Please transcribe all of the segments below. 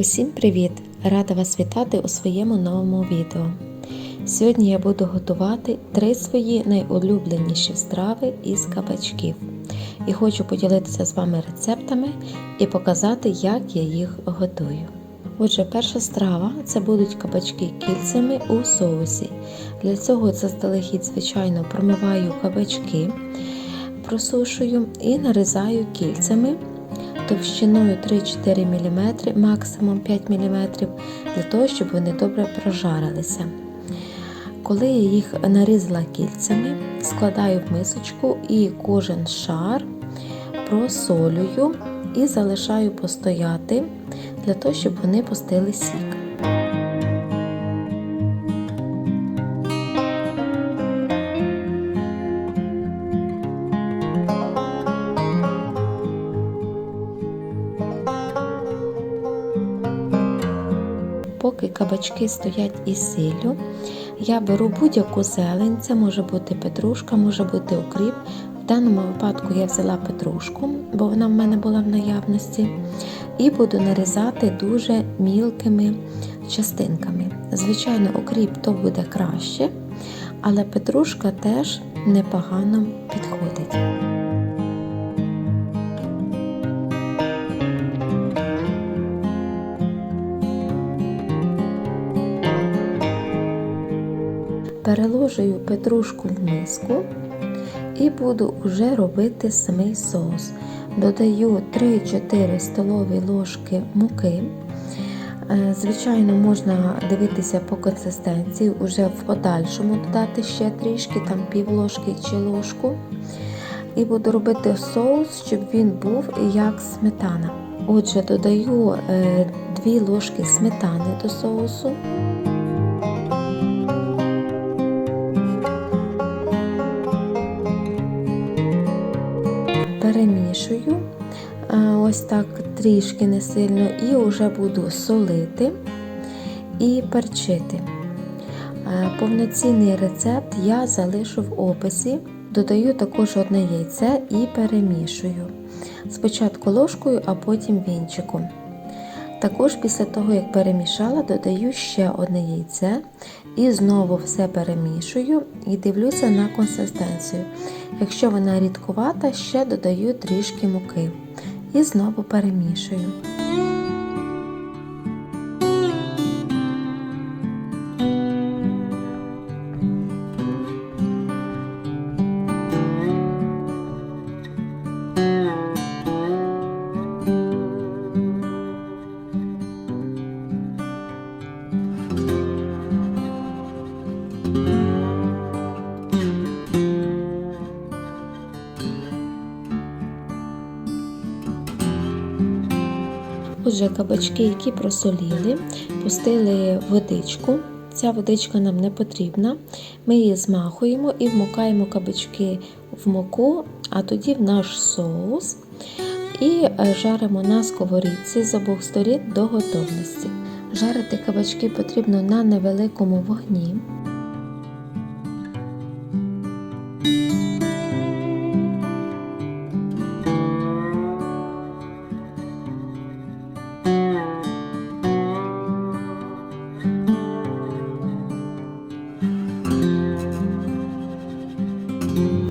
Усім привіт! Рада вас вітати у своєму новому відео. Сьогодні я буду готувати три свої найулюбленіші страви із кабачків. І хочу поділитися з вами рецептами і показати, як я їх готую. Отже, перша страва це будуть кабачки кільцями у соусі. Для цього заздалегідь, звичайно, промиваю кабачки, просушую і нарізаю кільцями товщиною 3-4 мм, максимум 5 мм, для того, щоб вони добре прожарилися. Коли я їх нарізала кільцями, складаю в мисочку і кожен шар просолюю і залишаю постояти для того, щоб вони пустили сік. Кабачки стоять із сіллю, я беру будь-яку зелень, це може бути петрушка, може бути укріп. В даному випадку я взяла петрушку, бо вона в мене була в наявності, і буду нарізати дуже мілкими частинками. Звичайно, укріп то буде краще, але петрушка теж непогано підходить. Переложую петрушку в миску і буду вже робити самий соус. Додаю 3-4 столові ложки муки. Звичайно, можна дивитися по консистенції, уже в подальшому додати ще трішки, там пів ложки чи ложку. І буду робити соус, щоб він був як сметана. Отже, додаю 2 ложки сметани до соусу. Перемішую ось так трішки не сильно, і вже буду солити і перчити. Повноцінний рецепт я залишу в описі, додаю також одне яйце і перемішую. Спочатку ложкою, а потім вінчиком. Також після того, як перемішала, додаю ще одне яйце і знову все перемішую і дивлюся на консистенцію. Якщо вона рідкувата, ще додаю трішки муки і знову перемішую. Отже, кабачки, які просоліли, пустили водичку. Ця водичка нам не потрібна. Ми її змахуємо і вмокаємо кабачки в муку, а тоді в наш соус і е, жаримо на сковорідці з обох сторін до готовності. Жарити кабачки потрібно на невеликому вогні.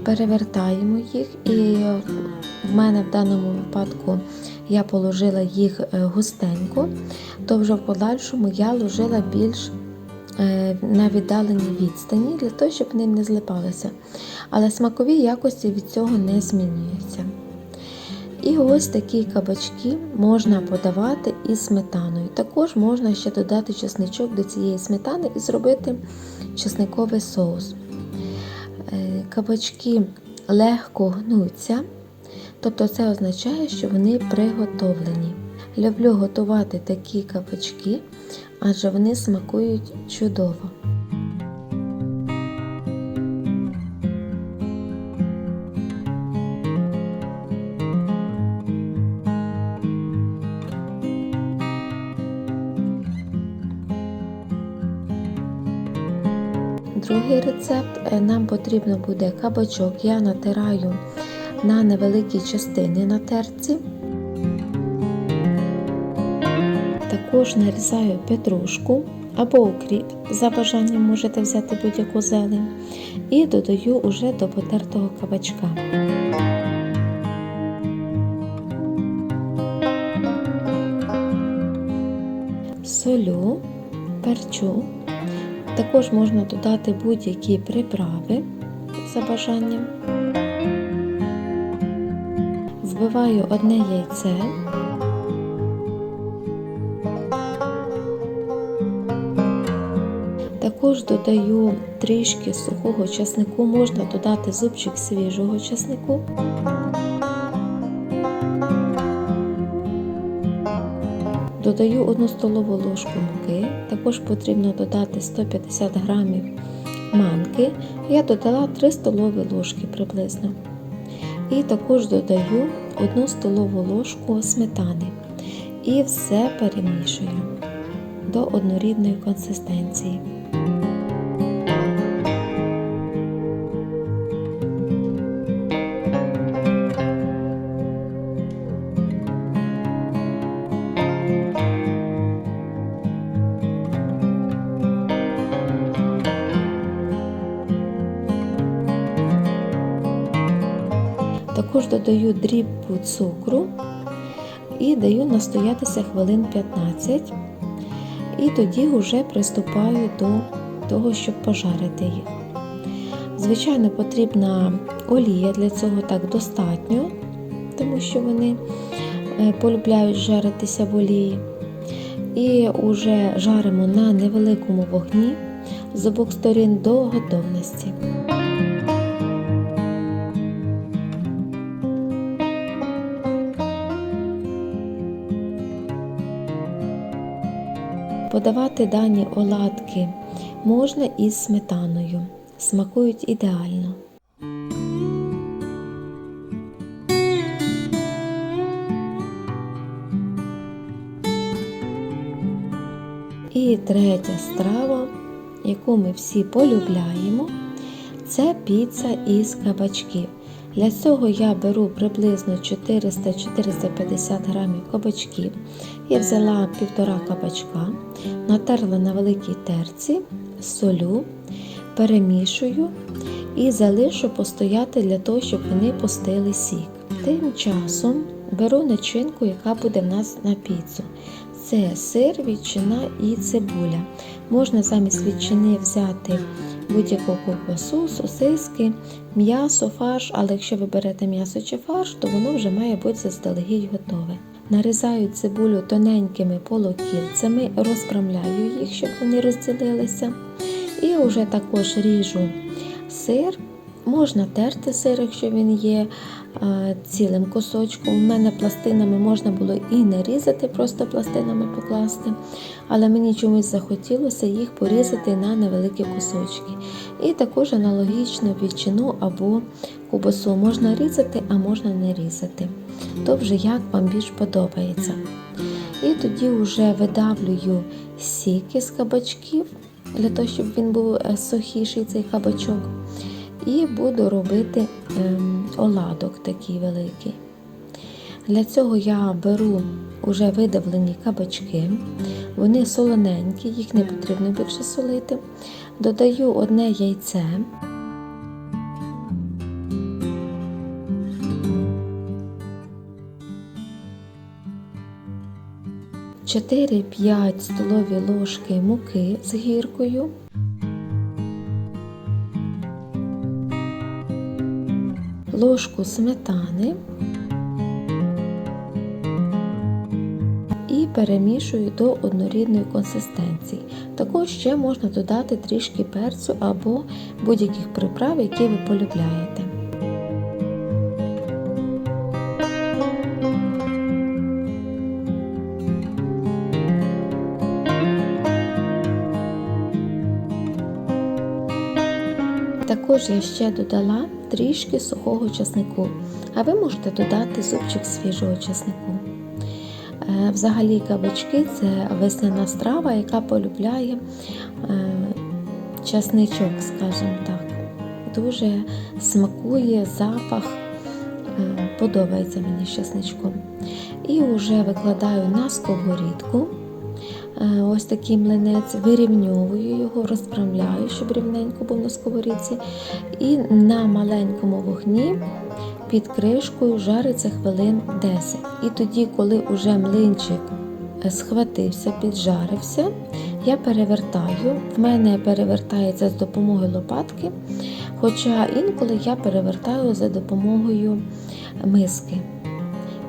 Перевертаємо їх, і в мене в даному випадку я положила їх густенько, то вже в подальшому я ложила більш на віддаленій відстані, для того, щоб вони не злипалися. Але смакові якості від цього не змінюються. І ось такі кабачки можна подавати із сметаною. Також можна ще додати чесничок до цієї сметани і зробити чесниковий соус. Кабачки легко гнуться, тобто це означає, що вони приготовлені. Люблю готувати такі кабачки, адже вони смакують чудово. Другий рецепт нам потрібно буде кабачок. Я натираю на невеликі частини на терці. Також нарізаю петрушку або укріп, за бажанням можете взяти будь-яку зелень, і додаю уже до потертого кабачка. Солю, перчу. Також можна додати будь-які приправи за бажанням. Вбиваю одне яйце. Також додаю трішки сухого часнику, можна додати зубчик свіжого часнику. Додаю 1 столову ложку муки, також потрібно додати 150 грамів манки. Я додала 3 столові ложки приблизно. І також додаю 1 столову ложку сметани. І все перемішую до однорідної консистенції. Додаю дрібку цукру і даю настоятися хвилин 15. І тоді вже приступаю до того, щоб пожарити їх. Звичайно, потрібна олія, для цього так достатньо, тому що вони е, полюбляють жаритися в олії. І вже жаримо на невеликому вогні з обох сторін до готовності. Подавати дані оладки можна із сметаною. Смакують ідеально. І третя страва, яку ми всі полюбляємо, це піца із кабачків. Для цього я беру приблизно 400-450 грамів кабачків. Я взяла півтора кабачка, натерла на великій терці, солю, перемішую і залишу постояти для того, щоб вони пустили сік. Тим часом беру начинку, яка буде в нас на піцу. Це сир, ветчина і цибуля. Можна замість ветчини взяти будь-яку ковбасу, сосиски, м'ясо, фарш, але якщо ви берете м'ясо чи фарш, то воно вже має бути заздалегідь готове. Нарізаю цибулю тоненькими полукільцями, розпрямляю їх, щоб вони розділилися. І вже також ріжу сир. Можна терти сир, якщо він є а, цілим кусочком. У мене пластинами можна було і не різати, просто пластинами покласти. Але мені чомусь захотілося їх порізати на невеликі кусочки. І також аналогічно ветчину або кубасу можна різати, а можна не різати. То вже як вам більш подобається. І тоді вже видавлюю сіки з кабачків, для того, щоб він був сухіший цей кабачок. І буду робити ем, оладок такий великий. Для цього я беру вже видавлені кабачки, вони солоненькі, їх не потрібно більше солити. Додаю одне яйце. Чотири-п'ять столові ложки муки з гіркою. Ложку сметани і перемішую до однорідної консистенції. Також ще можна додати трішки перцю або будь-яких приправ, які ви полюбляєте. Також я ще додала трішки сухого часнику, а ви можете додати зубчик свіжого часнику. Е, взагалі кабачки це весняна страва, яка полюбляє е, часничок, скажімо так. Дуже смакує запах, е, подобається мені з часничком. І вже викладаю на сковорідку ось такий млинець, вирівньовую його, розправляю, щоб рівненько був на сковорідці. І на маленькому вогні під кришкою жариться хвилин 10. І тоді, коли уже млинчик схватився, піджарився, я перевертаю. В мене перевертається з допомогою лопатки, хоча інколи я перевертаю за допомогою миски.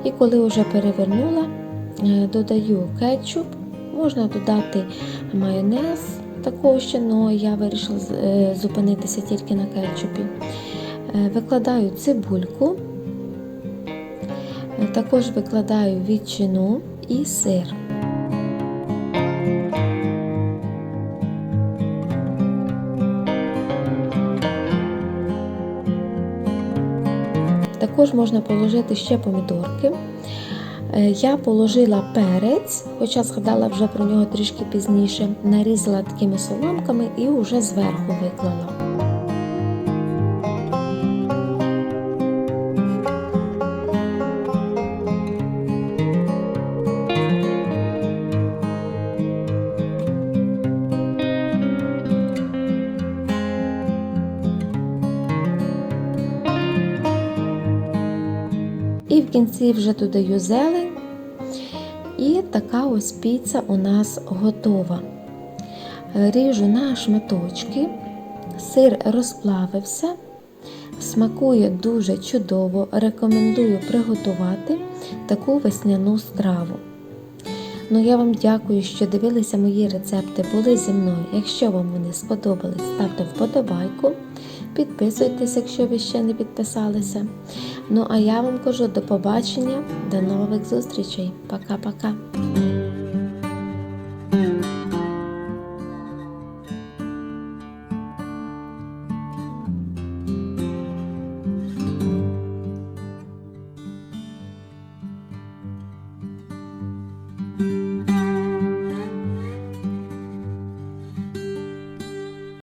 І коли вже перевернула, е, додаю кетчуп, можна додати майонез, такого але я вирішила е, зупинитися тільки на кетчупі. Е, Викладаю цибульку, е, також викладаю ветчину і сир. Також можна положити ще помідорки. Е, Я положила перець, хоча згадала вже про нього трішки пізніше, нарізала такими соломками і вже зверху виклала. Кінці вже додаю зелень. І така ось піца у нас готова. Ріжу на шматочки, сир розплавився, смакує дуже чудово. Рекомендую приготувати таку весняну страву. Ну, я вам дякую, що дивилися мої рецепти, були зі мною. Якщо вам вони сподобались, ставте вподобайку, підписуйтесь, якщо ви ще не підписалися. Ну а я вам кажу до побачення, до нових зустрічей. Пока-пока.